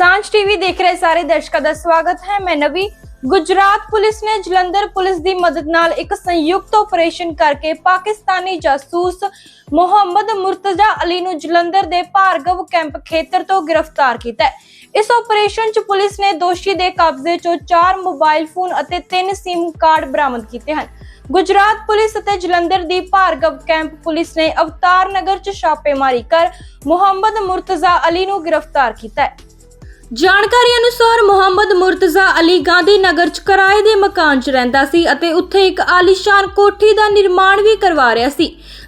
ਸਾਂਝ ਟੀਵੀ ਦੇਖ ਰਹੇ ਸਾਰੇ ਦਰਸ਼ਕਾਂ ਦਾ ਸਵਾਗਤ ਹੈ। ਮੈਂ ਨਵੀ, ਗੁਜਰਾਤ ਪੁਲਿਸ ਨੇ ਜਲੰਧਰ ਪੁਲਿਸ ਦੀ ਮਦਦ ਨਾਲ ਇੱਕ ਸੰਯੁਕਤ ਆਪਰੇਸ਼ਨ ਕਰਕੇ ਪਾਕਿਸਤਾਨੀ ਜਾਸੂਸ ਮੁਹੰਮਦ ਮੁਰਤਜ਼ਾ ਅਲੀ ਨੂੰ ਜਲੰਧਰ ਦੇ ਭਾਰਗਵ ਕੈਂਪ ਖੇਤਰ ਤੋਂ ਗ੍ਰਿਫਤਾਰ ਕੀਤਾ ਹੈ। ਇਸ ਆਪਰੇਸ਼ਨ 'ਚ ਪੁਲਿਸ ਨੇ ਦੋਸ਼ੀ ਦੇ ਕਬਜ਼ੇ 'ਚੋਂ 4 ਮੋਬਾਈਲ ਫੋਨ ਅਤੇ 3 ਸਿਮ ਕਾਰਡ ਬਰਾਮਦ ਕੀਤੇ ਹਨ। ਗੁਜਰਾਤ ਪੁਲਿਸ ਅਤੇ ਜਲੰਧਰ ਦੀ ਭਾਰਗਵ ਕੈਂਪ ਪੁਲਿਸ ਨੇ ਅਵਤਾਰ ਨਗਰ 'ਚ ਛਾਪੇਮਾਰੀ ਕਰ ਮੁਹੰਮਦ ਮੁਰਤਜ਼ਾ ਅਲੀ ਨੂੰ ਗ੍ਰਿਫਤਾਰ ਕੀਤਾ ਹੈ। ਜਾਣਕਾਰੀ ਅਨੁਸਾਰ ਮੁਹੰਮਦ ਮੁਰਤਜ਼ਾ ਅਲੀ ਗਾਂਧੀ ਨਗਰ ਚ ਕਿਰਾਏ ਦੇ ਮਕਾਨ 'ਚ ਰਹਿੰਦਾ ਸੀ ਅਤੇ ਉੱਥੇ ਇੱਕ ਆਲੀਸ਼ਾਨ ਕੋਠੀ ਦਾ ਨਿਰਮਾਣ ਵੀ ਕਰਵਾ ਰਿਹਾ ਸੀ।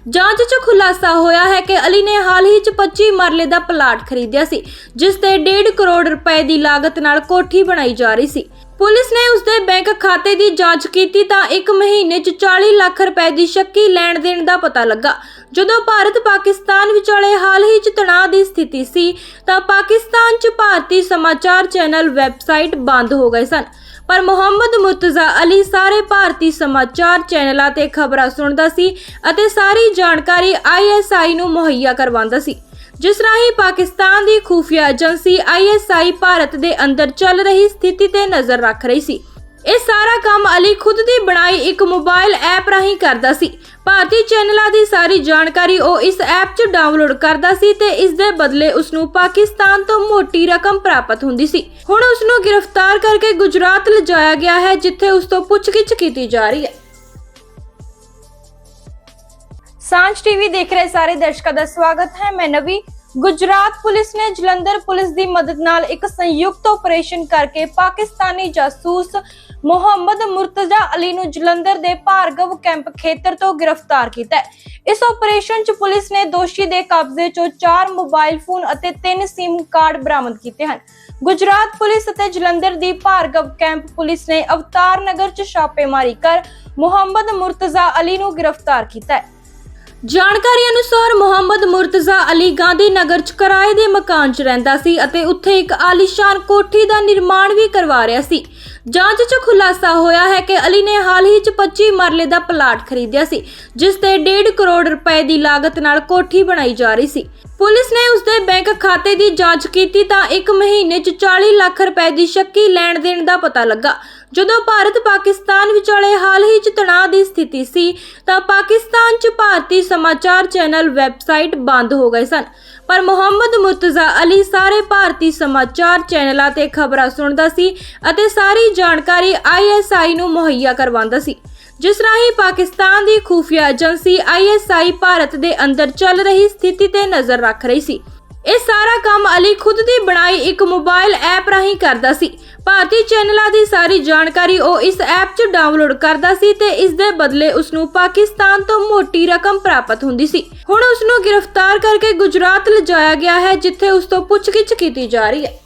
ਜਾਂਚ 'ਚ ਖੁਲਾਸਾ ਹੋਇਆ ਹੈ ਕਿ ਅਲੀ ਨੇ ਹਾਲ ਹੀ 'ਚ 25 ਮਰਲੇ ਦਾ ਪਲਾਟ ਖਰੀਦਿਆ ਸੀ, ਜਿਸ ਤੇ 1.5 ਕਰੋੜ ਰੁਪਏ ਦੀ ਲਾਗਤ ਨਾਲ ਕੋਠੀ ਬਣਾਈ ਜਾ ਰਹੀ ਸੀ। ਪੁਲਿਸ ਨੇ ਉਸ ਦੇ ਬੈਂਕ ਖਾਤੇ ਦੀ ਜਾਂਚ ਕੀਤੀ ਤਾਂ ਇੱਕ ਮਹੀਨੇ 'ਚ 40 ਲੱਖ ਰੁਪਏ ਦੀ ਸ਼ੱਕੀ ਲੈਣ ਦੇਣ ਦਾ ਪਤਾ ਲੱਗਾ। ਜਦੋਂ ਭਾਰਤ ਪਾਕਿਸਤਾਨ ਵਿਚਾਲੇ ਹਾਲ ਹੀ 'ਚ ਤਣਾਅ ਦੀ ਸਥਿਤੀ ਸੀ, ਤਾਂ ਪਾਕਿਸਤਾਨ 'ਚ ਭਾਰਤੀ ਸਮਾਚਾਰ ਚੈਨਲ ਵੈਬਸਾਈਟ ਬੰਦ ਹੋ ਗਏ ਸਨ। ਪਰ ਮੁਹੰਮਦ ਮੁਰਤਜ਼ਾ ਅਲੀ ਸਾਰੇ ਭਾਰਤੀ ਸਮਾਚਾਰ ਚੈਨਲਾਂ ਤੇ ਖਬਰਾਂ ਸੁਣਦਾ ਸੀ ਅਤੇ ਸਾਰੀ ਜਾਣਕਾਰੀ ਆਈਐਸਆਈ ਨੂੰ ਮੁਹੱਈਆ ਕਰਵਾਉਂਦਾ ਸੀ। ਜਿਸ ਰਾਹੀਂ ਪਾਕਿਸਤਾਨ ਦੀ ਖੂਫੀਆ ਏਜੰਸੀ ਆਈਐਸਆਈ ਭਾਰਤ ਦੇ ਅੰਦਰ ਚੱਲ ਰਹੀ ਸਥਿਤੀ ਤੇ ਨਜ਼ਰ ਰੱਖ ਰਹੀ ਸੀ। ਇਹ ਸਾਰਾ ਕੰਮ ਅਲੀ ਖੁਦ ਦੀ ਬਣਾਈ ਇੱਕ ਮੋਬਾਈਲ ਐਪ ਰਾਹੀਂ ਕਰਦਾ ਸੀ। ਭਾਰਤੀ ਚੈਨਲਾਂ ਦੀ ਸਾਰੀ ਜਾਣਕਾਰੀ ਉਹ ਇਸ ਐਪ 'ਚ ਡਾਊਨਲੋਡ ਕਰਦਾ ਸੀ ਤੇ ਇਸ ਦੇ ਬਦਲੇ ਉਸ ਨੂੰ ਪਾਕਿਸਤਾਨ ਤੋਂ ਮੋਟੀ ਰਕਮ ਪ੍ਰਾਪਤ ਹੁੰਦੀ ਸੀ। ਹੁਣ ਉਸ ਨੂੰ ਗ੍ਰਿਫਤਾਰ ਕਰਕੇ ਗੁਜਰਾਤ ਲਿਜਾਇਆ ਗਿਆ ਹੈ, ਜਿੱਥੇ ਉਸ ਤੋਂ ਪੁੱਛਗਿੱਛ ਕੀਤੀ ਜਾ ਰਹੀ ਹੈ। ਸਾਂਝ ਟੀਵੀ ਦੇਖ ਰਹੇ ਸਾਰੇ ਦਰਸ਼ਕਾਂ ਦਾ ਸਵਾਗਤ ਹੈ। ਮੈਂ ਨਵੀ ਗੁਜਰਾਤ ਪੁਲਿਸ ਨੇ ਜਲੰਧਰ ਪੁਲਿਸ ਦੀ ਮਦਦ ਨਾਲ ਇੱਕ ਸੰਯੁਕਤ ਆਪਰੇਸ਼ਨ ਕਰਕੇ ਪਾਕਿਸਤਾਨੀ ਜਾਸੂਸ ਮੁਹੰਮਦ ਮੁਰਤਜ਼ਾ ਅਲੀ ਨੂੰ ਜਲੰਧਰ ਦੇ ਭਾਰਗਵ ਕੈਂਪ ਖੇਤਰ ਤੋਂ ਗ੍ਰਿਫਤਾਰ ਕੀਤਾ ਹੈ। ਇਸ ਆਪਰੇਸ਼ਨ 'ਚ ਪੁਲਿਸ ਨੇ ਦੋਸ਼ੀ ਦੇ ਕਬਜ਼ੇ 'ਚੋਂ 4 ਮੋਬਾਈਲ ਫੋਨ ਅਤੇ 3 ਸਿਮ ਕਾਰਡ ਬਰਾਮਦ ਕੀਤੇ ਹਨ। ਗੁਜਰਾਤ ਪੁਲਿਸ ਅਤੇ ਜਲੰਧਰ ਦੀ ਭਾਰਗਵ ਕੈਂਪ ਪੁਲਿਸ ਨੇ ਅਵਤਾਰ ਨਗਰ 'ਚ ਛਾਪੇਮਾਰੀ ਕਰ ਮੁਹੰਮਦ ਮੁਰਤਜ਼ਾ ਅਲੀ ਨੂੰ ਗ੍ਰਿਫਤਾਰ ਕੀਤਾ ਹੈ। ਜਾਣਕਾਰੀ ਅਨੁਸਾਰ ਮੁਹੰਮਦ ਮੁਰਤਜ਼ਾ ਅਲੀ ਗਾਂਧੀ ਨਗਰ ਚ ਕਿਰਾਏ ਦੇ ਮਕਾਨ 'ਚ ਰਹਿੰਦਾ ਸੀ ਅਤੇ ਉੱਥੇ ਇੱਕ ਆਲੀਸ਼ਾਨ ਕੋਠੀ ਦਾ ਨਿਰਮਾਣ ਵੀ ਕਰਵਾ ਰਿਹਾ ਸੀ। ਜਾਂਚ 'ਚ ਖੁਲਾਸਾ ਹੋਇਆ ਹੈ ਕਿ ਅਲੀ ਨੇ ਹਾਲ ਹੀ 'ਚ 25 ਮਰਲੇ ਦਾ ਪਲਾਟ ਖਰੀਦਿਆ ਸੀ, ਜਿਸ ਤੇ 1.5 ਕਰੋੜ ਰੁਪਏ ਦੀ ਲਾਗਤ ਨਾਲ ਕੋਠੀ ਬਣਾਈ ਜਾ ਰਹੀ ਸੀ। ਪੁਲਿਸ ਨੇ ਉਸ ਦੇ ਬੈਂਕ ਖਾਤੇ ਦੀ ਜਾਂਚ ਕੀਤੀ ਤਾਂ ਇੱਕ ਮਹੀਨੇ 'ਚ 40 ਲੱਖ ਰੁਪਏ ਦੀ ਸ਼ੱਕੀ ਲੈਣ ਦੇਣ ਦਾ ਪਤਾ ਲੱਗਾ। ਜਦੋਂ ਭਾਰਤ ਪਾਕਿਸਤਾਨ ਵਿਚਾਲੇ ਹਾਲ ਹੀ 'ਚ ਤਣਾਅ ਦੀ ਸਥਿਤੀ ਸੀ, ਤਾਂ ਪਾਕਿਸਤਾਨ 'ਚ ਭਾਰਤੀ ਸਮਾਚਾਰ ਚੈਨਲ ਵੈਬਸਾਈਟ ਬੰਦ ਹੋ ਗਏ ਸਨ। ਪਰ ਮੁਹੰਮਦ ਮੁਰਤਜ਼ਾ ਅਲੀ ਸਾਰੇ ਭਾਰਤੀ ਸਮਾਚਾਰ ਚੈਨਲਾਂ ਤੇ ਖਬਰਾਂ ਸੁਣਦਾ ਸੀ ਅਤੇ ਸਾਰੀ ਜਾਣਕਾਰੀ ਆਈਐਸਆਈ ਨੂੰ ਮੁਹੱਈਆ ਕਰਵਾਉਂਦਾ ਸੀ। ਜਿਸ ਰਾਹੀਂ ਪਾਕਿਸਤਾਨ ਦੀ ਖੂਫੀਆ ਏਜੰਸੀ ਆਈਐਸਆਈ ਭਾਰਤ ਦੇ ਅੰਦਰ ਚੱਲ ਰਹੀ ਸਥਿਤੀ ਤੇ ਨਜ਼ਰ ਰੱਖ ਰਹੀ ਸੀ। ਇਹ ਸਾਰਾ ਕੰਮ ਅਲੀ ਖੁਦ ਦੀ ਬਣਾਈ ਇੱਕ ਮੋਬਾਈਲ ਐਪ ਰਾਹੀਂ ਕਰਦਾ ਸੀ। ਭਾਰਤੀ ਚੈਨਲਾਂ ਦੀ ਸਾਰੀ ਜਾਣਕਾਰੀ ਉਹ ਇਸ ਐਪ 'ਚ ਡਾਊਨਲੋਡ ਕਰਦਾ ਸੀ ਤੇ ਇਸ ਦੇ ਬਦਲੇ ਉਸ ਨੂੰ ਪਾਕਿਸਤਾਨ ਤੋਂ ਮੋਟੀ ਰਕਮ ਪ੍ਰਾਪਤ ਹੁੰਦੀ ਸੀ। ਹੁਣ ਉਸ ਨੂੰ ਗ੍ਰਿਫਤਾਰ ਕਰਕੇ ਗੁਜਰਾਤ ਲਿਜਾਇਆ ਗਿਆ ਹੈ, ਜਿੱਥੇ ਉਸ ਤੋਂ ਪੁੱਛਗਿੱਛ ਕੀਤੀ ਜਾ ਰਹੀ ਹੈ।